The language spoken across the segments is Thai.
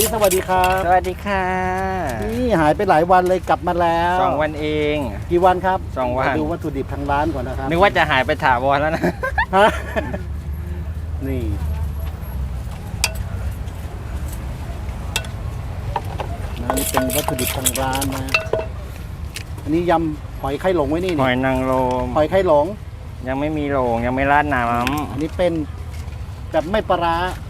บิ๊กสวัสดีครับสวัสดีค่ะนี่หายไปหลายวันเลยกลับมาแล้วสองวันเอง กี่วันครับสองวันมาดูวัตถุดิบทางร้านก่อนนะครับนึกว่าจะหายไปถาวรแล้วนะฮะนี่นะนี่เป็นวัตถุดิบทางร้านนะอันนี้ยำหอยไข่หลงไว้นี่หนี่อยนางรมหอยไข่หลง ยังไม่มีโรงยังไม่ราดน้อันนี้เป็นแบบไม่ปลาร้าำ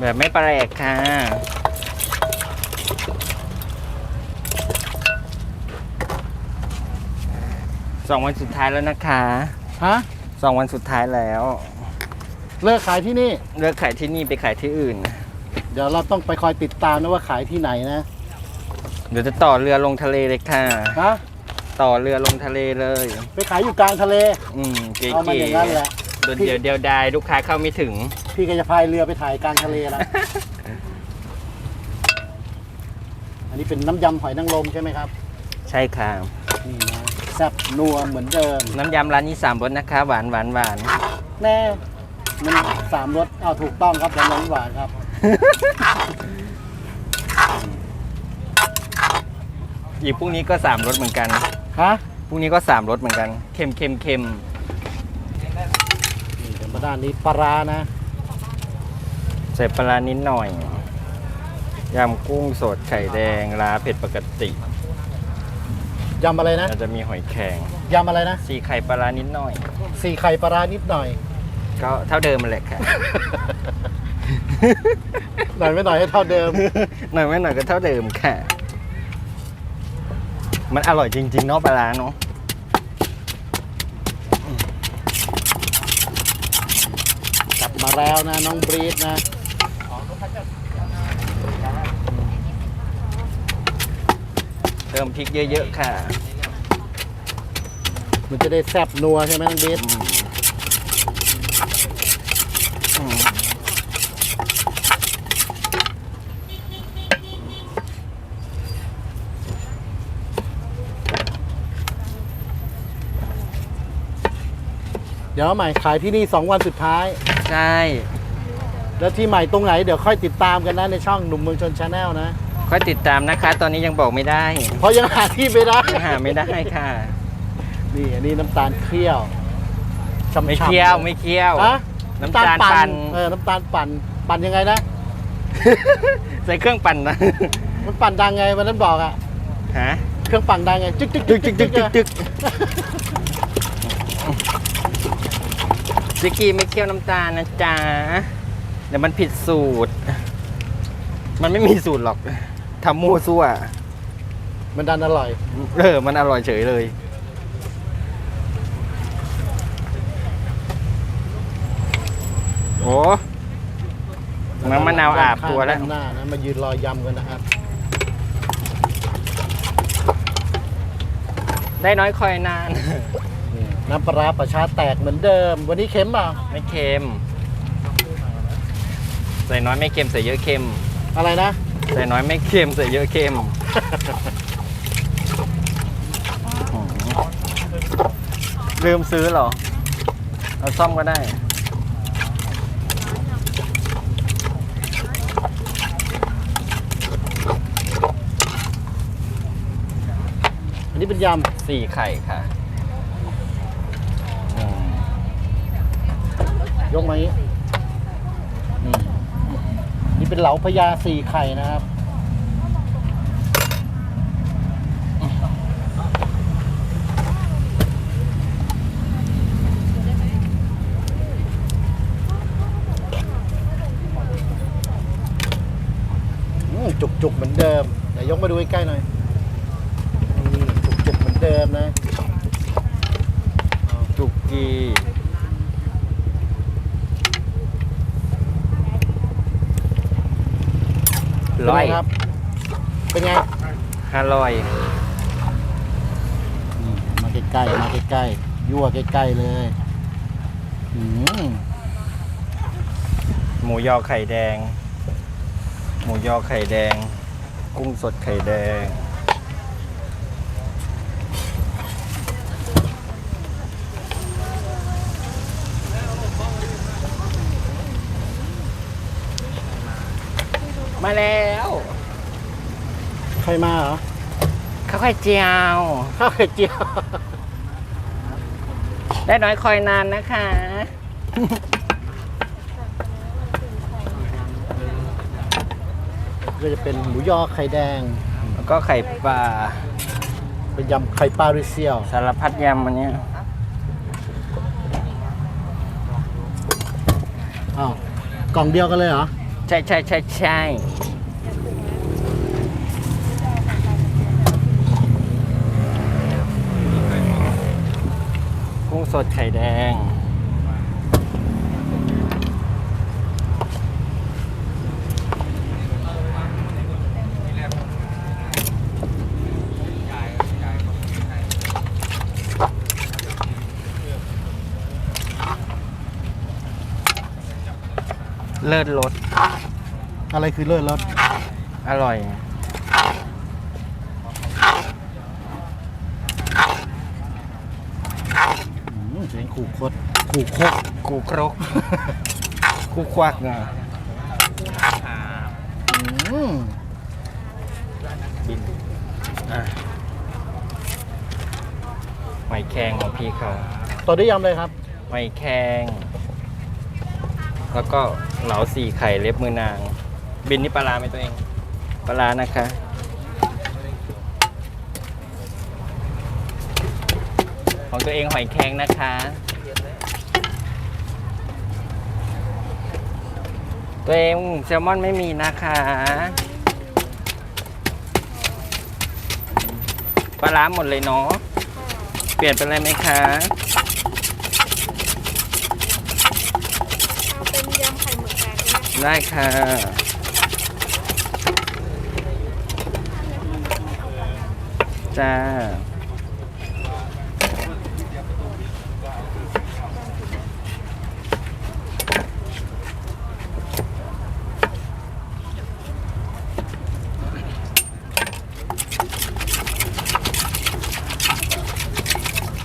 แบบไม่แปลกค่ะ สองวันสุดท้ายแล้วนะคะ ฮะ สองวันสุดท้ายแล้ว เลิกขายที่นี่ เลิกขายที่นี่ไปขายที่อื่น เดี๋ยวเราต้องไปคอยติดตามนะว่าขายที่ไหนนะ เดี๋ยวจะต่อเรือลงทะเลเลยค่ะ ฮะ ต่อเรือลงทะเลเลย ไปขายอยู่กลางทะเล อืมเก๋เอามาอย่างนั้นแหละๆ โดนเดียวเดียวดายลูกค้าเข้าไม่ถึง พี่ก็จะพายเรือไปถ่ายกลางทะเลแล้วอันนี้เป็นน้ำยำหอยนางรมใช่ไหมครับ ใช่ค่ะนี่นะแซ่บนัวเหมือนเดิม น้ำยำร้านนี้สามรสนะคะหวานหวานหวานแน่มันสามรสอ้าวถูกต้องครับหวานหวานๆครับ อีกพรุ่งนี้ก็สามรสเหมือนกัน ฮะ พรุ่งนี้ก็สามรสเหมือนกัน เค็มเค็มเค็มนี่เดี๋ยวมาด้านนี้ปลาร้านะ ใส่ปลาร้านิดหน่อยยำกุ้งสดไข่แดงลาเผ็ดปกติยำอะไรนะเราจะมีหอยแครงยำอะไรนะสีไข่ปลาร้านิดหน่อย สี่ไข่ปลาร้านิดหน่อย ก็เท่าเดิมมาแหละค่ะ หน่อยไม่หน่อยให้เท่าเดิม หน่อยไม่หน่อยก็เท่าเดิมค่ะ มันอร่อยจริงๆเนาะปลาร้าเนาะ กลับ มาแล้วนะน้องบรีดนะเติมพริกเยอะๆค่ะ มันจะได้แซ่บนัวใช่ไหมน้องบรีดอืมอืมเดี๋ยวเอาใหม่ขายที่นี่ 2 วันสุดท้าย ใช่ แล้วที่ใหม่ตรงไหนเดี๋ยวค่อยติดตามกันนะในช่องหนุ่มเมืองชนชาแนลนะ ค่อยติดตามนะคะ ตอนนี้ยังบอกไม่ได้เพราะยังหาที่ไม่ได้ยังหาไม่ได้ค่ะ นี่อันนี้น้ำตาลเคี่ยวช่ำๆไม่เคี่ยวไม่เคี่ยว ฮะน้ำตาลปั่นเออน้ำตาลปั่นปั่นยังไงนะ ใส่เครื่องปั่นนะมันปั่นดังไงวันนั้นบอกอะฮะ เครื่องปั่นดังไงจึ๊กจึ๊กจึกจึกจึกจึก จึกจิกกี้ไม่เคี่ยวน้ำตาลนะจ๊ะ เดี๋ยวมันผิดสูตร มันไม่มีสูตรหรอกทำมั่วซั่ว มันดันอร่อย เออ มันอร่อยเฉยเลย โอ้น้ำมะนาวอาบตัวแล้วด้านหน้านะมายืนรอยำกันนะครับ ได้น้อยคอยนาน นี่น้ำปลาร้าประชาแตกเหมือนเดิม วันนี้เค็มเปล่าไม่เค็ม ใส่น้อยไม่เค็มใส่เยอะเค็ม อะไรนะ ใส่น้อยไม่เค็มใส่เยอะเค็ม ลืมซื้อเหรอ เอาซ่อมก็ได้ อันนี้เป็นยสี่ไข่ค่ะอืมำ ยกมานี้นี่นี่เป็นเหลาพญาสี่ไข่นะครับ จุกๆเหมือนเดิมเดี๋ยวยกมาดูใกล้ๆหน่อยนี่จุกๆเหมือนเดิมนะ จุกกี เป็น ร้อไงยครับเป็นไงห้าร้อยนี่มาใกล้ๆมาใกล้ๆยั่วใกล้ๆเลยอืมหมูยอไข่แดง หมูยอไข่แดง กุ้งสดไข่แดง มาแล้วใครมาเหรอข้าวไข่เจียว ข้าวไข่เจียว ได้น้อยคอยนานนะคะ ก็จะเป็นหมูยอไข่แดง แล้วก็ไข่ปลาเป็นยำไข่ปลาริเซียว สารพัดยำอันเนี้ยอ้าวกล่องเดียวกันเลยเหรอ ใช่ใช่ใช่ใช่กุ้งสดไข่แดง เลิศรสอะไรคือเลิศรสอร่อย อืมเสียงขู่คดขู่คกกูครก กูควักไงอืมบินอะหอยแครงของพี่เขา ต่อด้วยยำเลยครับ หอยแครง แล้วก็ เหลาสี่ไข่เล็บมือนาง บินนี่ปลาร้าไหมตัวเอง ปลาร้านะคะ ของตัวเองหอยแครงนะคะ ตัวเองแซลมอนไม่มีนะคะปลาร้าหมดเลยเนาะเปลี่ยนเป็นอะไรไหมคะ เอาเป็นยำไข่หมึกแดงนะคะ ได้ค่ะ จ้า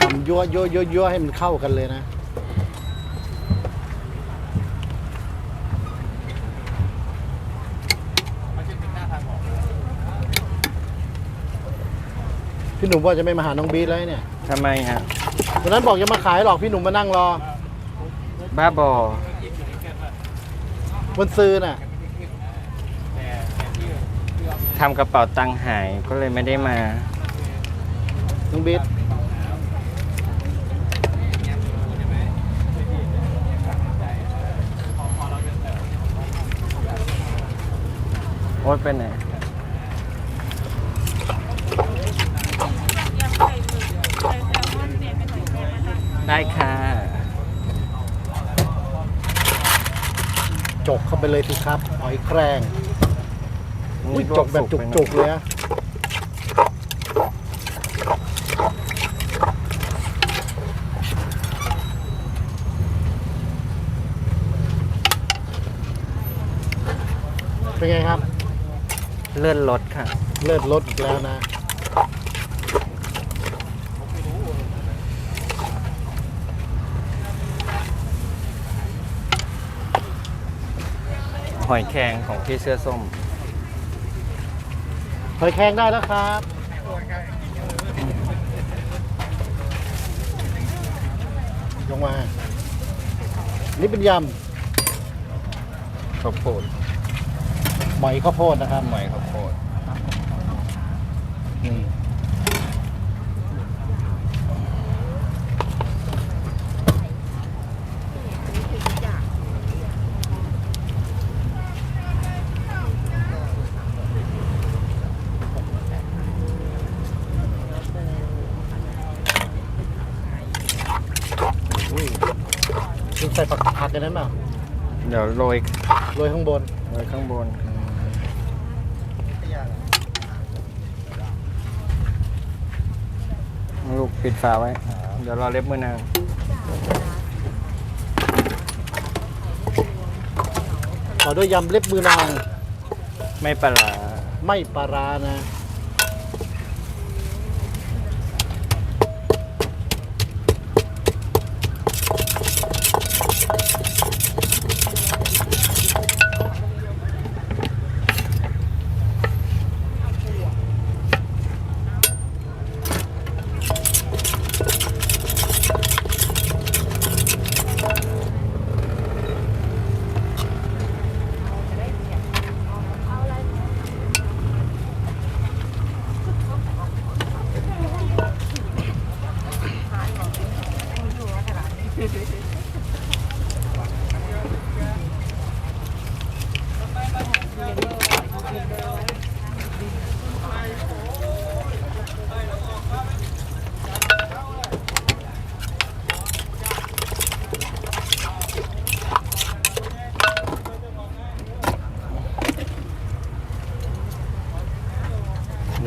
ทำยั่วยั่วยั่วยั่วให้มันเข้ากันเลยนะ พี่หนุ่มว่าจะไม่มาหาน้องบีทแล้วเนี่ยทำไมฮะวันนั้นบอกจะมาขายหรอกพี่หนุ่มมานั่งรอบ้าบอ บนซื้อน่ะ ทำกระเป๋าตังค์หายก็เลยไม่ได้มา น้องบีทโอ๊ตไปไหน ยำไข่หมึกใส่แซลมอนเปลี่ยนเป็นหอยแครงนะคะ ได้ค่ะ จกเข้าไปเลยสิครับ หอยแครงอุ๊อุ้ยยจกแบบลวสุไปหน่จุอยกๆเลยอะเป็นไงครับ เลื่อนรถค่ะ เลิศรถอีกแล้วนะ หอยแครงของพี่เสื้อส้ม หอยแครงได้แล้วครับ ลงมา นี่เป็นยข้าวโพดำหมอยข้าวโพดนะครับ หอยข้าวโพด นี่อุ้ยคุณ ใส่ผักผักกันนั้นเปล่าเดี๋ยวโรยโรยข้างบนโรยข้างบนลูกปิดฝาไว้ เดี๋ยวรอเล็บมือนางต่อด้วยยำเล็บมือนาง ไม่ปลาร้าไม่ปลาร้านะ เล็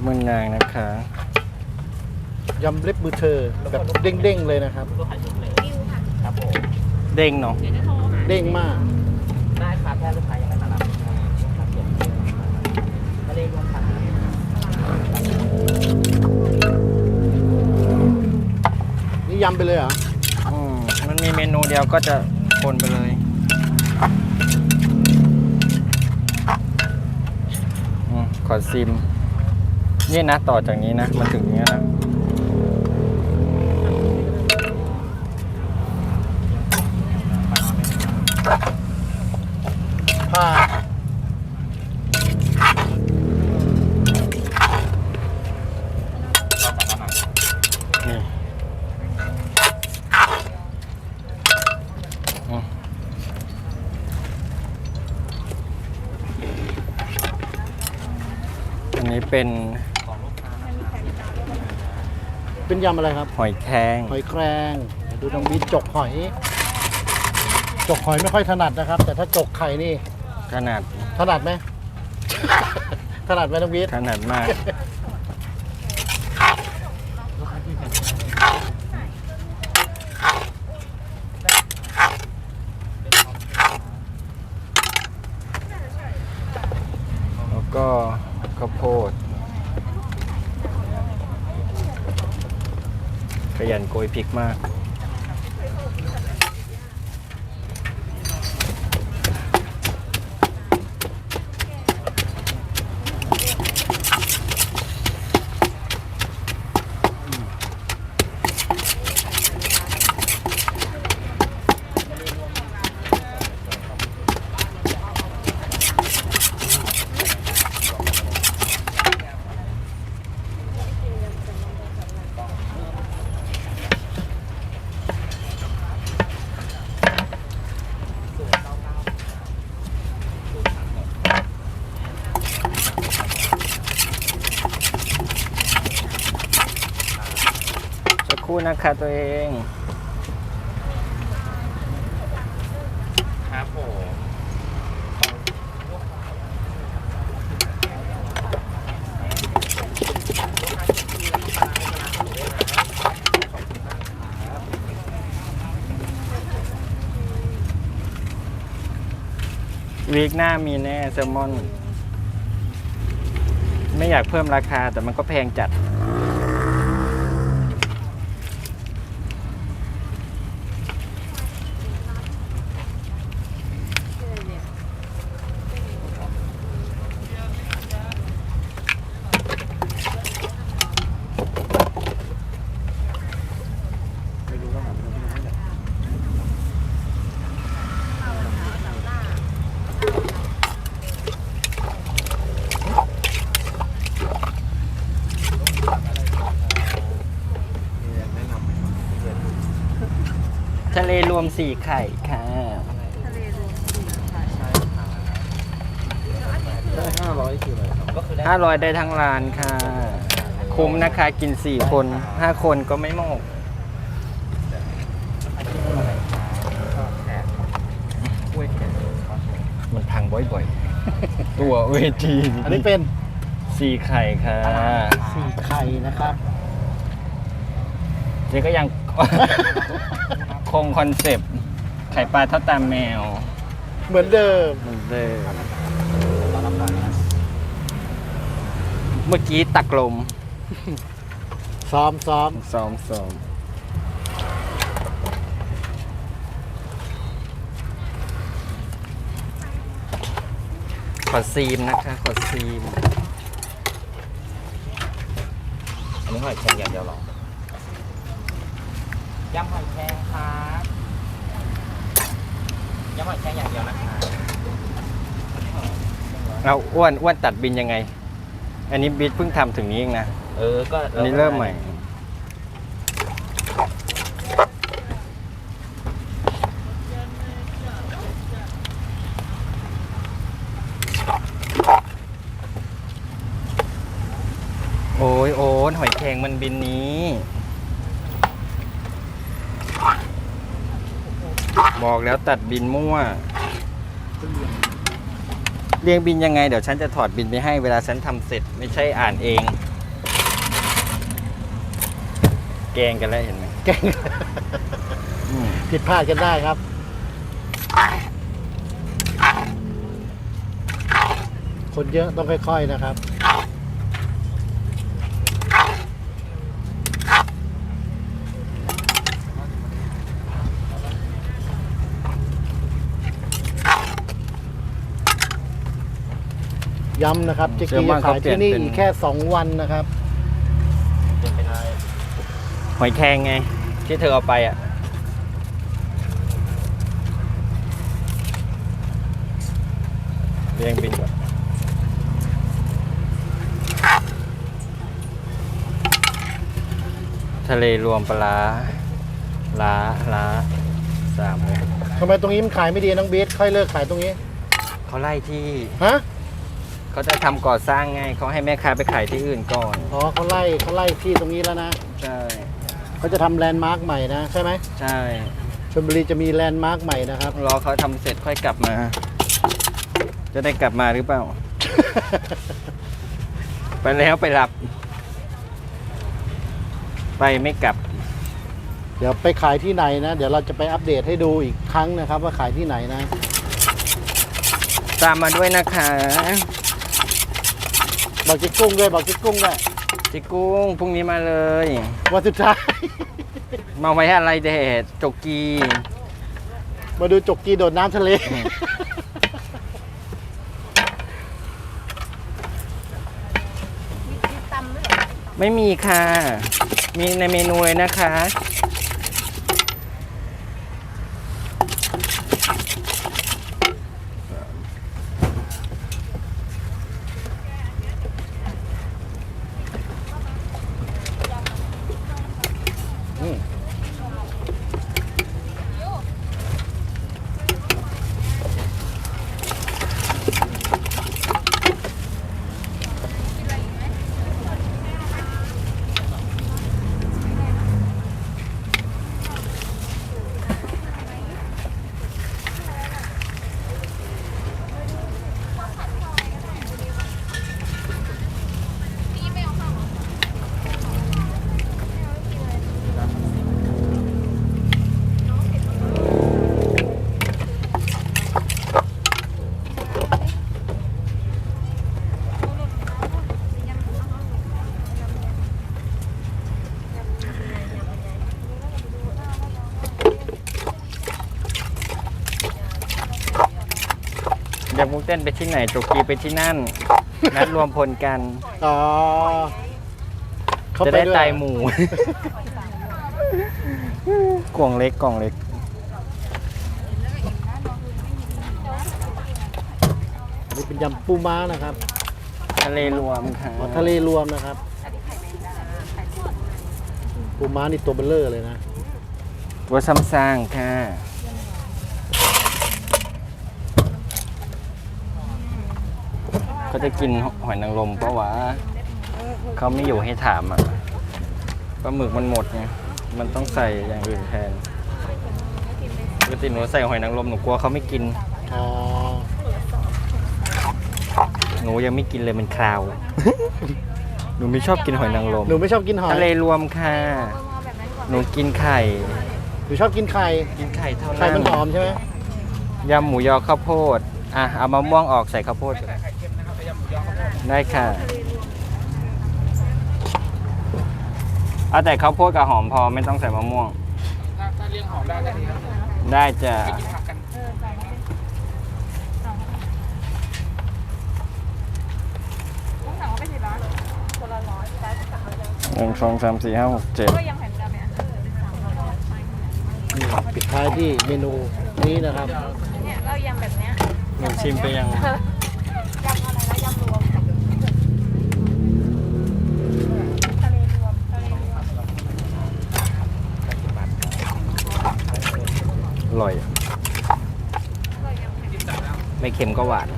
บมือนางนะคะ ยำเล็บมือเธอแบบเด้งๆเลยนะครับ เด้งเนาะเดี๋ยวจะโทรหาเด้งมาก ได้ครับแค่ลูกค้ายังไม่มารับครับผมทะเลรวมครับนี่ยำไปเลยเหรออืมมันมีเมนูเดียวก็จะคนไปเลยอมขอซิม นี่นะต่อจากนี้นะ มันถึงเนี้ยนะ นนี้เป็นเป็นยำอะไรครับ หอยแครงหอยแครงดูน้องบีจกหอย จกหอยไม่ค่อยถนัดนะครับ แต่ถ้าจกไข่นี่ ขนาดถนัดไหม ถนัดไหมน้องบีขนาดมาก แล้วก็ข้าวโพด ขยันโกยพริกมาก สักครู่นะคะตัวเองครับผมวีคหน้ามีแน่แซลมอน ไม่อยากเพิ่มราคาแต่มันก็แพงจัด ทะเลรวมสี่ไข่ค่ะได้ห้าร้อยคืออะไรครับก็คือได้ห้าร้อยได้ทั้งร้านค่ะ คุ้มนะคะกินสี่คนห้าคนก็ไม่หมกแขกกล้วยแขกมันพังบ่อยๆ ตัวเวทีอันนี้เป็นสี่ไข่ค่ะสี่ไข่นะครับเจ๊ก็ยัง คงคอนเซปต์ไข่ปลาเท่าตามแมว เหมือนเดิมเหมือนเดิมเมื่อกี้ตักลมซ้อมซ้อมซ้อมซ้อมขอซีมนะคะขอซีม อันนี้หอยแครงอย่างเดียวหรอ ยำหอยแครงครับยำหอยแครงอย่างเดียวนะคะเราอ้วนอ้วนตัดบินยังไง อันนี้บิดเพิ่งทำถึงนี้เองนะ เออ ก็อันนี้เริ่มใหม่ โอ้ยโอ้ยหอยแครงมันบินนี้ บอกแล้วตัดบินมั่ว เรียงบินยังไง เดี๋ยวฉันจะถอดบินไปให้เวลาฉันทำเสร็จไม่ใช่อ่านเอง แกงกันแล้วเห็นไหมเก่งอืมผิดพลาดกันได้ครับ คนเยอะต้องค่อยๆนะครับ ย้ำนะครับเจ๊กี้จะขายที่นี่อีกแค่ 2 วันนะครับหอยแครงไง ที่เธอเอาไปอะเรียงบินก่อนทะเลรวมปลาร้าล้าล้าสามเลยทำไมตรงนี้มันขายไม่ดีน้องเบสค่อยเลิกขายตรงนี้ เขาไล่ที่ ฮะ เขาจะทำก่อสร้างไงเขาให้แม่ค้าไปขายที่อื่นก่อนอ๋อเขาไล่เขาไล่ที่ตรงนี้แล้วนะใช่เขาจะทำแลนด์มาร์คใหม่นะใช่ไหมใช่ชลบุรีจะมีแลนด์มาร์คใหม่นะครับ รอเขาทำเสร็จค่อยกลับมา จะได้กลับมาหรือเปล่า ไปแล้วไปรับ ไปไม่กลับ เดี๋ยวไปขายที่ไหนนะ เดี๋ยวเราจะไปอัปเดตให้ดูอีกครั้งนะครับ ว่าขายที่ไหนนะ ตามมาด้วยนะคะ บอกเจ๊กุ้งด้วยบอกเจ๊กุ้งด้วยจิกุ้งพรุ่งนี้มาเลย วันสุดท้าย มาไว้อะไรเดดจกกีมาดูจกกีโดดน้ำทะเล มีตำด้วยเหรอไม่มีค่ะ มีในเมนูเลยนะคะ ต้นไปที่ไหนจกกีไปที่นั่น นัดรวมพลกัน อ๋อเขาจะไปได้ด้วยตายหมู่ กล่องเล็กกล่องเล็กนี่เป็นยำปูม้านะครับทะเลรวมค่ะอ๋อทะเลรวมนะครับ ปูม้านี่ตัวเบลเลอร์เลยนะ ตัวซ้ำซางค่ะ เขาจะกินหอยนางรมเพราะว่าเขาไม่อยู่ให้ถามอะปลาหมึกมันหมดไงมันต้องใส่อย่างอื่นแทนปกติหนูใส่หอยนางรมหนูกลัวเขาไม่กินอ๋อหนูยังไม่กินเลยมันคราว หนูไม่ชอบกินหอยนางรมหนูไม่ชอบกินหอยทะเลรวมค่ะเอาแบบนั้นก่อนหนูกินไข่ หนูชอบกินไข่ กินไข่เท่าไข่นั้นมันหอมใช่ไหมยำหมูยอข้าวโพด อะ เอามะม่วงออกใส่ข้าวโพดก่อน ได้ค่ะเอาแต่ข้าวโพดกับหอมพอไม่ต้องใส่มะม่วง ถ้าถ้าเลี้ยงหอมได้ก็ดีครับได้จ้ะผักกันเออใส่มาดิต้องสั่งว่าไปกี่ร้านคนละร้อยแต่สั่งเอาเลยหนึ่งสองสามสี่ห้าหกเจ็ดก็ยังแผ่นดำเนี่ยเออเป็นสามร้อยไปนี่ปิดท้ายที่เมนูนี้นะครับ เนี่ยเรายำแบบเนี้ยหนูชิมไปยังยำอะไรนะยำรวมทะเลรวมทะเลรวม อร่อยอะ ก็ยำแผ่น ไม่เค็มก็หวาน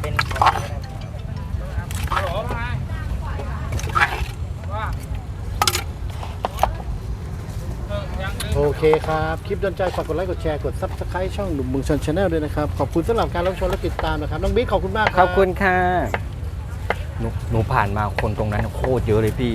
เป็นฮัลโหลมาว่าเออยังลืมโอ้เคครับ คลิปโดนใจฝากกดไลค์ กดแชร์ กดซับสไครต์ช่องหนุ่มเมืองชนชาแนลด้วยนะครับ ขอบคุณสำหรับการรับชมและติดตามนะครับ น้องบิ๊กขอบคุณมากขอบคุณค่ะหนูหนูผ่านมาคนตรงนั้นโคตรเยอะเลยพี่